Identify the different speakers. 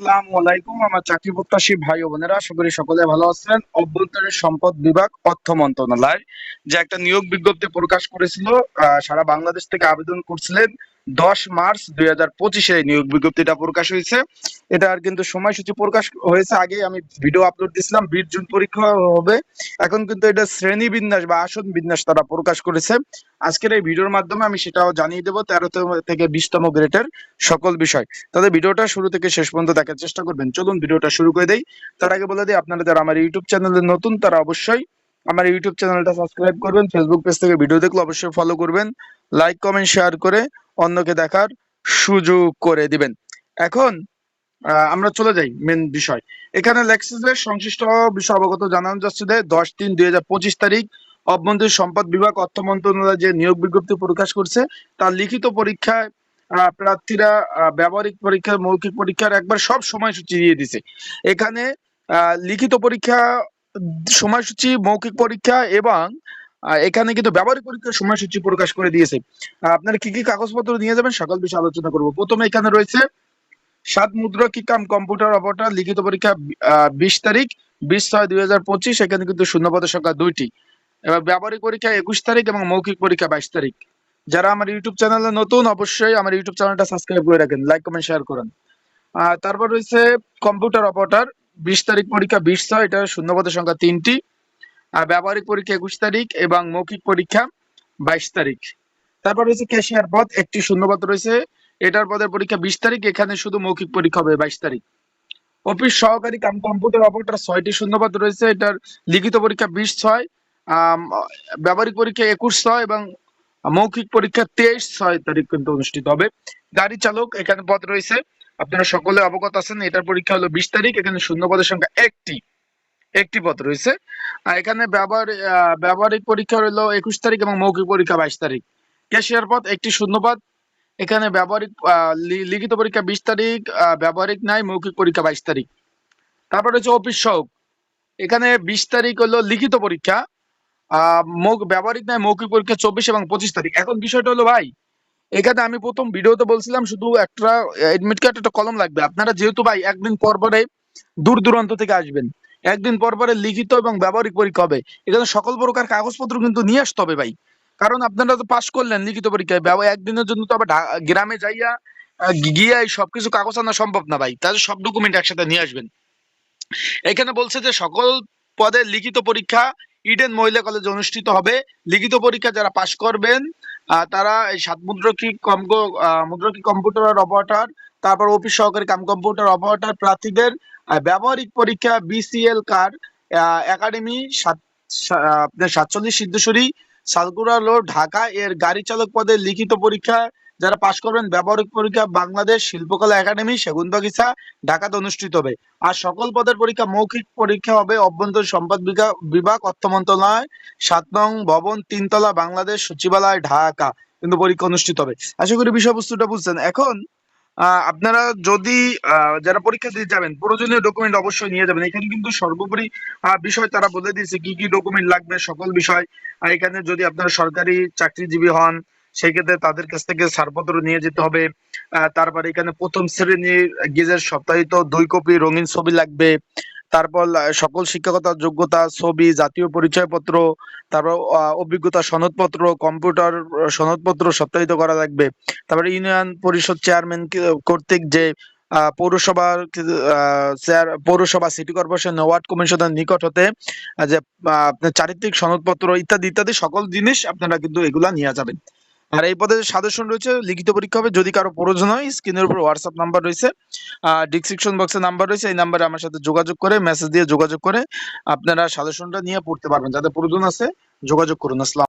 Speaker 1: আসসালামু আলাইকুম, আমার চাকরি প্রত্যাশী ভাই আশা করি সকলে ভালো আছেন। সম্পদ বিভাগ অর্থ মন্ত্রণালয় যে একটা নিয়োগ বিজ্ঞপ্তি প্রকাশ করেছিল সারা বাংলাদেশ থেকে আবেদন করছিলেন দশ মার্চ দুই হাজার পঁচিশে নিয়োগ বিজ্ঞপ্তিটা প্রকাশ হয়েছে। এটার কিন্তু সময়সূচি প্রকাশ হয়েছে আগে আমি ভিডিও আপলোড দিয়েছিলাম, বিশ জুন পরীক্ষা হবে। এখন কিন্তু এটা শ্রেণি বিন্যাস বা আসন বিন্যাস তারা প্রকাশ করেছে। আজকের এই ভিডিওর মাধ্যমে আমি সেটাও জানিয়ে দেবো, তেরো থেকে বিশতম গ্রেডের সকল বিষয়। তাদের ভিডিওটা শুরু থেকে শেষ পর্যন্ত দেখার চেষ্টা করবেন। চলুন ভিডিওটা শুরু করে দেই। তার আগে বলে দিই, আপনারা যারা আমার ইউটিউব চ্যানেলে নতুন, তারা অবশ্যই আমার ইউটিউব চ্যানেলটা সাবস্ক্রাইব করবেন ফেসবুক পেজ থেকে ভিডিও দেখলে অবশ্যই ফলো করবেন লাইক কমেন্ট শেয়ার করে অন্যকে দেখার সুযোগ করে দিবেন। এখন আমরা চলে যাই মেন বিষয়। এখানে লেক্সিসের সংশ্লিষ্ট বিষয় অবগত জানানো যাচ্ছে যে দশ তিন দুই তারিখ অভ্যন্তরীণ সম্পদ বিভাগ অর্থ মন্ত্রণালয় যে নিয়োগ বিজ্ঞপ্তি প্রকাশ করছে, তার লিখিত পরীক্ষায় প্রার্থীরা ব্যবহারিক পরীক্ষা মৌখিক পরীক্ষার একবার সব সময়সূচি দিয়ে দিছে। এখানে লিখিত পরীক্ষা সময়সূচি, মৌখিক পরীক্ষা এবং এখানে কিন্তু ব্যবহারিক পরীক্ষার সময়সূচি প্রকাশ করে দিয়েছে। আপনারা কি কি কাগজপত্র নিয়ে যাবেন সকল বিষয়ে আলোচনা করব। প্রথমে এখানে রয়েছে, সাত মুদ্রা কি কাম কম্পিউটার অপারেটর, লিখিত পরীক্ষা বিশ তারিখ, বিশ ছয় দুই হাজার পঁচিশ, এখানে কিন্তু শূন্যপদের সংখ্যা দুইটি। এবার ব্যবহারিক পরীক্ষা একুশ তারিখ এবং মৌখিক পরীক্ষা বাইশ তারিখ। যারা আমার ইউটিউব চ্যানেলে নতুন, অবশ্যই আমার ইউটিউব চ্যানেলটা সাবস্ক্রাইব করে রাখেন, লাইক, কমেন্ট, শেয়ার করেন। তারপর রয়েছে কম্পিউটার অপারেটর বিশ তারিখ পরীক্ষা বিশ ছয়, এটা শূন্যপদের সংখ্যা তিনটি। আর ব্যবহারিক পরীক্ষা একুশ তারিখ এবং মৌখিক পরীক্ষা বাইশ তারিখ। তারপর রয়েছে ক্যাশিয়ার পদ, একটি শূন্যপদ রয়েছে। এটার পদের পরীক্ষা বিশ তারিখ, এখানে শুধু মৌখিক পরীক্ষা হবে বাইশ তারিখ। অফিস সহকারী কাম, কম্পিউটার অপারেটর ছয়টি শূন্যপদ রয়েছে, এটার লিখিত পরীক্ষা বিশ ছয় ব্যবহারিক পরীক্ষা একুশ ছয় এবং মৌখিক পরীক্ষা তেইশ ছয় তারিখ কিন্তু অনুষ্ঠিত হবে। গাড়ি চালক, এখানে পদ রয়েছে। আপনারা সকলে অবগত আছেন, এটার পরীক্ষা হলো বিশ তারিখ, এখানে শূন্য পদের সংখ্যা একটি একটি পদ রয়েছে। এখানে ব্যবহারিক পরীক্ষা হলো একুশ তারিখ এবং মৌখিক পরীক্ষা বাইশ তারিখ। ক্যাশিয়ার পদ একটি শূন্যপদ। এখানে ব্যবহারিক লিখিত পরীক্ষা বিশ তারিখ ব্যবহারিক নাই, মৌখিক পরীক্ষা বাইশ তারিখ। তারপর হচ্ছে অফিস সহক এখানে বিশ তারিখ হলো লিখিত পরীক্ষা, আহ ব্যবহারিক নাই, মৌখিক পরীক্ষা চব্বিশ এবং পঁচিশ তারিখ। এখন বিষয়টা হলো ভাই এখানে আমি প্রথম ভিডিওতে বলছিলাম, শুধু একটা এডমিট কার্ড একটা কলম লাগবে। আপনারা যেহেতু ভাই একদিন পর পরে দূর দূরান্ত থেকে আসবেন, একদিন পর পরে লিখিত এবং ব্যবহারিক পরীক্ষা হবে। এখানে সকল প্রকার কাগজপত্র কিন্তু নিয়ে আসতে হবে ভাই। কারণ আপনারা তো পাশ করলেন লিখিত পরীক্ষায় একদিনের জন্য তো আবার গ্রামে যাইয়া গিয়ে সবকিছু কাগজ আনা সম্ভব না ভাই। তাহলে সব ডকুমেন্ট একসাথে নিয়ে আসবেন। এখানে বলছে যে সকল পদের লিখিত পরীক্ষা ইডেন মহিলা কলেজে অনুষ্ঠিত হবে। লিখিত পরীক্ষা যারা পাশ করবেন তারা সাত মুদ্রকি কম মুদ্রকি কম্পিউটার অপারেটর তারপর অফিস সহকারী কাম কম্পিউটার অপারেটর প্রার্থীদের ব্যবহারিক পরীক্ষা বিসিএল কার একাডেমি সাত সাতচল্লিশ সিদ্ধেশ্বরী, সালকুড়া রোড, ঢাকা, এর গাড়ি চালক পদে লিখিত পরীক্ষা যারা পাশ করবেন, ব্যবহারিক পরীক্ষা বাংলাদেশ শিল্পকলা একাডেমি, সেগুনবাগিচা ঢাকাতে অনুষ্ঠিত হবে। আর সকল পদের পরীক্ষা, মৌখিক পরীক্ষা হবে অভ্যন্তরীণ সম্পদ বিভাগ অর্থ মন্ত্রণালয়, সাত নং ভবন, তিনতলা বাংলাদেশ সচিবালয়, ঢাকা। কিন্তু পরীক্ষা অনুষ্ঠিত হবে। আশা করি বিষয়বস্তুটা বুঝছেন। এখন আপনারা যদি যারা পরীক্ষা দিতে যাবেন, প্রয়োজনীয় ডকুমেন্ট অবশ্যই নিয়ে যাবেন। এখানে কিন্তু সর্বোপরি বিষয় তারা বলে দিয়েছে, কি কি ডকুমেন্ট লাগবে, সকল বিষয়। এখানে যদি আপনারা সরকারি চাকরিজীবী হন সেই ক্ষেত্রে তাদের কাছ থেকে ছাড়পত্র নিয়ে যেতে হবে। তারপরে এখানে প্রথম শ্রেণির গেজের সপ্তাহিত দুই কপি রঙিন ছবি লাগবে। তারপর সকল শিক্ষকতার যোগ্যতা, ছবি, জাতীয় পরিচয়পত্র, তারপর অভিজ্ঞতা সনদপত্র, কম্পিউটার সনদপত্র সত্যায়িত করা লাগবে। তারপরে ইউনিয়ন পরিষদ চেয়ারম্যান কর্তৃক যে পৌরসভার চেয়ার, পৌরসভা, সিটি কর্পোরেশন, ওয়ার্ড কমিশনের নিকট হতে যে চারিত্রিক সনদপত্র ইত্যাদি ইত্যাদি সকল জিনিস আপনারা কিন্তু এগুলা নিয়ে যাবেন। আর এই পদে সাজেশন রয়েছে, লিখিত পরীক্ষা হবে। যদি কারও প্রয়োজন হয়, স্ক্রিনের উপর হোয়াটসঅ্যাপ নাম্বার রয়েছে। ডিসক্রিপশন বক্সে নাম্বার রয়েছে, এই নাম্বারে আমার সাথে যোগাযোগ করে মেসেজ দিয়ে যোগাযোগ করে আপনারা সাজেশনটা নিয়ে পড়তে পারবেন। যাদের প্রয়োজন আছে, যোগাযোগ করুন। আসসালাম